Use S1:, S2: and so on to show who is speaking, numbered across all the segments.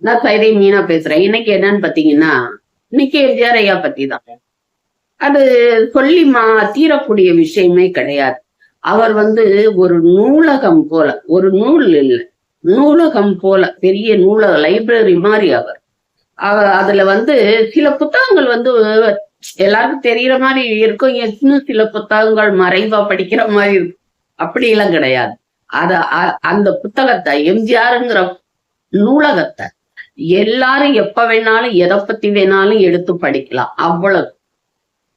S1: நான் சைதை மீனா பேசுறேன். இன்னைக்கு என்னன்னு பாத்தீங்கன்னா இன்னைக்கு எம்ஜிஆர் ஐயா பத்தி தான் அது சொல்லி மா தீரக்கூடிய விஷயமே கிடையாது. அவர் வந்து ஒரு நூலகம் போல ஒரு நூல் இல்லை நூலகம் போல பெரிய நூலக லைப்ரரி மாதிரி அவர். அவ- அதுல வந்து சில புத்தகங்கள் வந்து எல்லாருக்கும் தெரியற மாதிரி இருக்கும். இன்னும் சில புத்தகங்கள் மறைவா படிக்கிற மாதிரி இருக்கும். அப்படி எல்லாம் கிடையாது. அத அ- அந்த புத்தகத்தை எம்ஜிஆருங்கிற நூலகத்தை எல்லாரும் எப்ப வேணாலும் எதை பத்தி வேணாலும் எடுத்து படிக்கலாம். அவ்வளவு.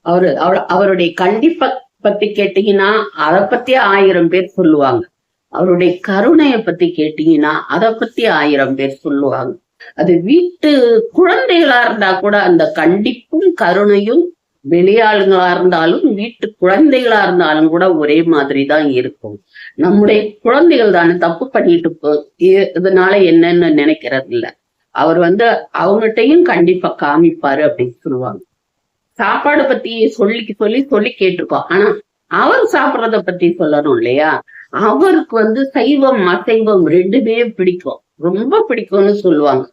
S1: அவரு அவர்- அவருடைய கண்டிப்பா பத்தி கேட்டீங்கன்னா அதை பத்தி ஆயிரம் பேர் சொல்லுவாங்க. அவருடைய கருணையை பத்தி கேட்டீங்கன்னா அதை பத்தி ஆயிரம் பேர் சொல்லுவாங்க. அது வீட்டு குழந்தைகளா இருந்தா கூட அந்த கண்டிப்பும் கருணையும் வெளியாளுங்களா இருந்தாலும் வீட்டு குழந்தைகளா இருந்தாலும் கூட ஒரே மாதிரி தான் இருக்கும். நம்முடைய குழந்தைகள் தானே தப்பு பண்ணிட்டு போ இதனால என்னன்னு நினைக்கிறது இல்லை அவர் வந்து அவங்ககிட்டயும் கண்டிப்பா காமிப்பாரு அப்படின்னு சொல்லுவாங்க. சாப்பாடு பத்தி சொல்லி சொல்லி சொல்லி கேட்டிருக்கோம். ஆனா அவர் சாப்பிடுறத பத்தி சொல்லணும் இல்லையா? அவருக்கு வந்து சைவம் அசைவம் ரெண்டுமே பிடிக்கும். ரொம்ப பிடிக்கும்னு சொல்லுவாங்க.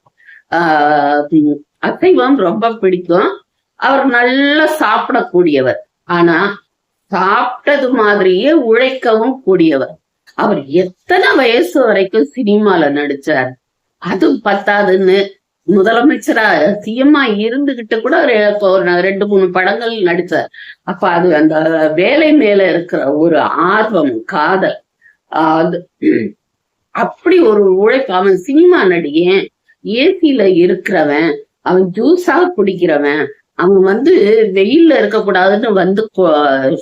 S1: ஆஹ் அசைவம் ரொம்ப பிடிக்கும். அவர் நல்லா சாப்பிடக்கூடியவர். ஆனா சாப்பிட்டது மாதிரியே உழைக்கவும் கூடியவர். அவர் எத்தனை வயசு வரைக்கும் சினிமால நடிச்சார்? அது பத்தாதுன்னு முதலமைச்சரா சிஎம்மா இருந்துகிட்டு கூட ஒரு ரெண்டு மூணு படங்கள் நடிச்சார். அப்ப அது அந்த வேலை மேல இருக்கிற ஒரு ஆர்வம் காதல் ஆஹ் அது அப்படி ஒரு உழைப்பு. அவன் சினிமா நடிகன் ஏசில இருக்கிறவன் அவன் ஜூஸா குடிக்கிறவன் அவன் வந்து வெயில்ல இருக்கக்கூடாதுன்னு வந்து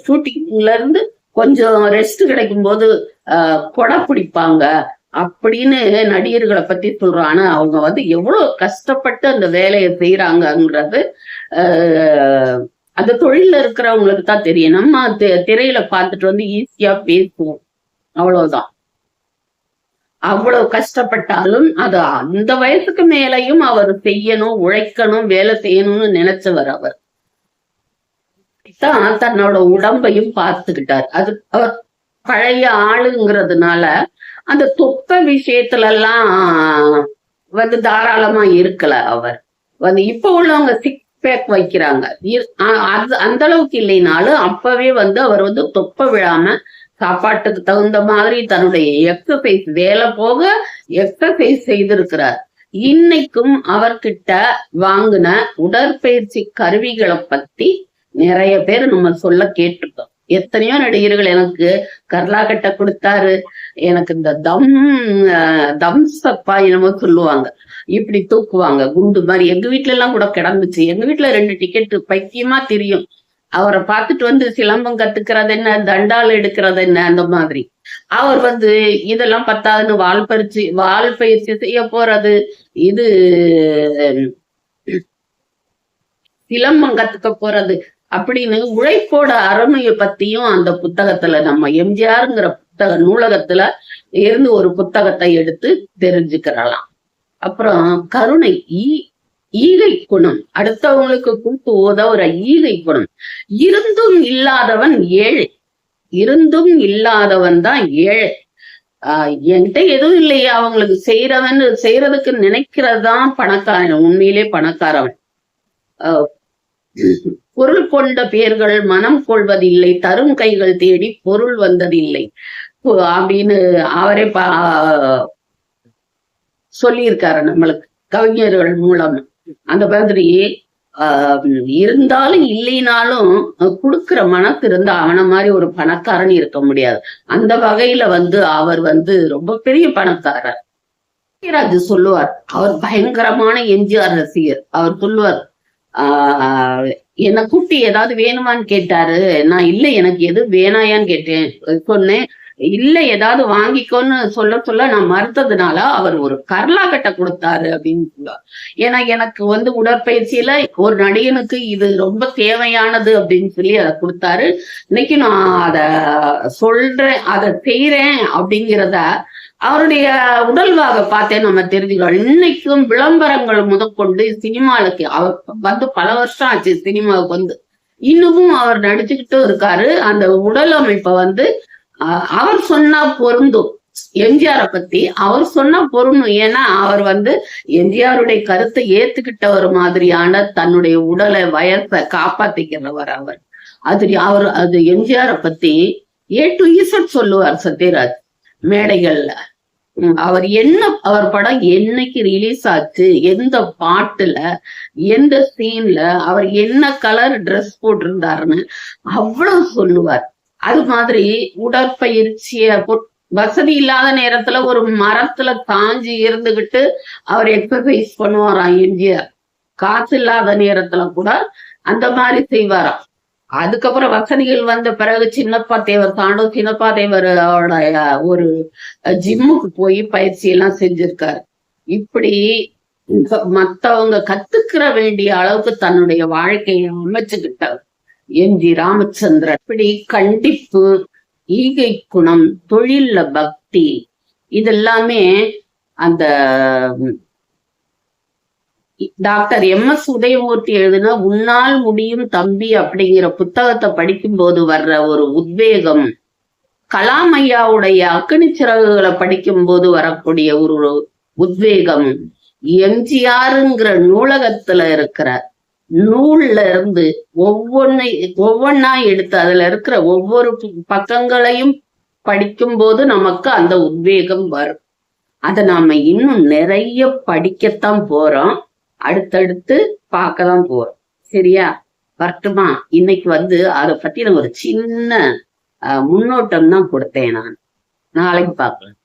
S1: ஷூட்டிங்ல இருந்து கொஞ்சம் ரெஸ்ட் கிடைக்கும் போது ஆஹ் கொடை பிடிப்பாங்க. அப்படின்னு நடிகர்களை பத்தி சொல்றான் ஆனா அவங்க வந்து எவ்வளவு கஷ்டப்பட்டு அந்த வேலையை செய்யறாங்கங்கிறது ஆஹ் அந்த தொழில இருக்கிறவங்களுக்கு தான் தெரியும். நம்ம திரையில பார்த்துட்டு வந்து ஈஸியா பேசுவோம். அவ்வளவுதான். அவ்வளவு கஷ்டப்பட்டாலும் அது அந்த வயசுக்கு மேலையும் அவர் செய்யணும் உழைக்கணும் வேலை செய்யணும்னு நினைச்சவர் அவர். தான் தன்னோட உடம்பையும் பார்த்துக்கிட்டார். அது அவர் பழைய ஆளுங்கிறதுனால அந்த தொப்பை விஷயத்துல எல்லாம் வந்து தாராளமா இருக்கல அவர். வந்து இப்ப உள்ளவங்க சிக் பேக் வைக்கிறாங்க. அது அந்த அளவுக்கு இல்லைனாலும் அப்பவே வந்து அவர் வந்து தொப்பை விழாம சாப்பாட்டுக்கு தகுந்த மாதிரி தன்னுடைய எக்ஸசைஸ் வேலை போக எக்ஸசைஸ் செய்திருக்கிறார். இன்னைக்கும் அவர்கிட்ட வாங்கின உடற்பயிற்சி கருவிகளை பத்தி நிறைய பேர் நம்ம சொல்ல கேட்டிருக்கோம் எத்தனையோ நடிகர்கள் எனக்கு கர்லா கட்ட கொடுத்தாரு. எனக்கு இந்த தம் தம்சப்பா தம் சப்பா என்னமோ சொல்லுவாங்க. இப்படி தூக்குவாங்க குண்டு மாதிரி. எங்க வீட்டுல எல்லாம் கூட கிடந்துச்சு. எங்க வீட்டுல ரெண்டு டிக்கெட் பைத்தியமா தெரியும். அவரை பார்த்துட்டு வந்து சிலம்பம் கத்துக்கிறது என்ன தண்டால் எடுக்கிறது என்ன அந்த மாதிரி. அவர் வந்து இதெல்லாம் பத்தாதுன்னு வால் பயிற்சி வால் பயிற்சி செய்ய போறது. இது சிலம்பம் கத்துக்க போறது. அப்படின்னு உழைப்போட அருமையை பத்தியும் அந்த புத்தகத்துல நம்ம எம்ஜிஆருங்கிற புத்தக நூலகத்துல இருந்து ஒரு புத்தகத்தை எடுத்து தெரிஞ்சுக்கிறலாம். அப்புறம் கருணை ஈ ஈகை குணம். அடுத்தவங்களுக்கு கூட்டு உதவுற ஈகை குணம். இருந்தும் இல்லாதவன் ஏழை. இருந்தும் இல்லாதவன் தான் ஏழை. ஆஹ் என்கிட்ட எதுவும் இல்லையா அவங்களுக்கு செய்யறவன் செய்யறதுக்கு நினைக்கிறதான் பணக்காரன். உண்மையிலே பணக்காரவன். ஆஹ் பொருள் கொண்ட பேர்கள் மனம் கொள்வதில்லை தரும் கைகள் தேடி பொருள் வந்ததில்லை. அப்படின்னு அவரே பா சொல்லியிருக்காரு நம்மளுக்கு கவிஞர்கள் மூலம். அந்த மாதிரி ஆஹ் இருந்தாலும் இல்லைனாலும் கொடுக்குற மனத்து இருந்தா அவனை மாதிரி ஒரு பணக்காரன் இருக்க முடியாது. அந்த வகையில வந்து அவர் வந்து ரொம்ப பெரிய பணக்காரர். ராஜ் சொல்லுவார் அவர் பயங்கரமான எம்ஜிஆர் ரசிகர். அவர் சொல்லுவார் என்னை கூட்டி ஏதாவது வேணுமான்னு கேட்டாரு. நான் இல்ல எனக்கு எது வேணாயான்னு கேட்டேன். சொன்னேன் இல்ல ஏதாவது வாங்கிக்கோன்னு சொல்ல சொல்ல நான் மறுத்ததுனால அவர் ஒரு கர்லாக்கட்டை கொடுத்தாரு அப்படின்னு சொல்லுவார் ஏன்னா எனக்கு வந்து உடற்பயிற்சியில ஒரு நடிகனுக்கு இது ரொம்ப தேவையானது அப்படின்னு சொல்லி அதை கொடுத்தாரு. இன்னைக்கு நான் அத சொல்றேன் அதை செய்யறேன் அப்படிங்கிறத அவருடைய உடல்வாக பார்த்தே நம்ம தெரிஞ்சுக்கலாம். இன்னைக்கும் விளம்பரங்கள் முதற்கொண்டு சினிமாவுக்கு அவர் வந்து பல வருஷம் ஆச்சு சினிமாவுக்கு வந்து. இன்னமும் அவர் நடிச்சுக்கிட்டும் இருக்காரு. அந்த உடல் அமைப்பை வந்து அவர் சொன்னா பொருந்தும். எம்ஜிஆரை பத்தி அவர் சொன்னா பொருணும் ஏன்னா அவர் வந்து எம்ஜிஆருடைய கருத்தை ஏத்துக்கிட்ட ஒரு மாதிரியான தன்னுடைய உடலை வயசை காப்பாத்திக்கிறவர் அவர். அது அவர் அது எம்ஜிஆரை பத்தி ஏ டு இசட் சொல்லுவார் சத்யராஜ். மேடைகள்ல. அவர் என்ன அவர் படம் என்னைக்கு ரிலீஸ் ஆச்சு எந்த பாட்டுல எந்த சீன்ல அவர் என்ன கலர் ட்ரெஸ் போட்டிருந்தாருன்னு அவ்வளவு சொல்லுவார். அது மாதிரி உடற்பயிற்சிய வசதி இல்லாத நேரத்துல ஒரு மரத்துல காஞ்சி இருந்துகிட்டு அவர் எக்ஸசைஸ் பண்ணுவாராம் எம்ஜிஆர். காசு இல்லாத நேரத்துல கூட அந்த மாதிரி செய்வாராம். அதுக்கப்புறம் வசதிகள் வந்த பிறகு சின்னப்பா தேவர் தாண்டோ சின்னப்பா தேவரோட ஒரு ஜிம்முக்கு போய் பயிற்சி எல்லாம் செஞ்சிருக்காரு. இப்படி மத்தவங்க கத்துக்கிற வேண்டிய அளவுக்கு தன்னுடைய வாழ்க்கையை அமைச்சுக்கிட்டார். எம். ஜி. ராமச்சந்திரன். இப்படி கண்டிப்பு ஈகை குணம் தொழில்ல பக்தி இதெல்லாமே அந்த டாக்டர் எம் எஸ் உதயமூர்த்தி எழுதின உன்னால் முடியும் தம்பி அப்படிங்கிற புத்தகத்தை படிக்கும்போது வர்ற ஒரு உத்வேகம். கலாம் ஐயாவுடைய அக்கினி சிறகுகளை படிக்கும்போது வரக்கூடிய ஒரு உத்வேகம். எம்ஜிஆருங்கிற நூலகத்துல இருக்கிற நூல்ல இருந்து ஒவ்வொன்னு ஒவ்வொன்னா எடுத்து அதுல இருக்கிற ஒவ்வொரு பக்கங்களையும் பக்கங்களையும் படிக்கும்போது நமக்கு அந்த உத்வேகம் வரும். அதை நாம இன்னும் நிறைய படிக்கத்தான் போறோம். அடுத்தடுத்து பார்க்க தான் போறோம். சரியா? வரட்டுமா? இன்னைக்கு வந்து அதை பத்தி நான் ஒரு சின்ன அஹ், முன்னோட்டம் தான் கொடுத்தேன் நான். நாளைக்கு பார்க்கலாம்.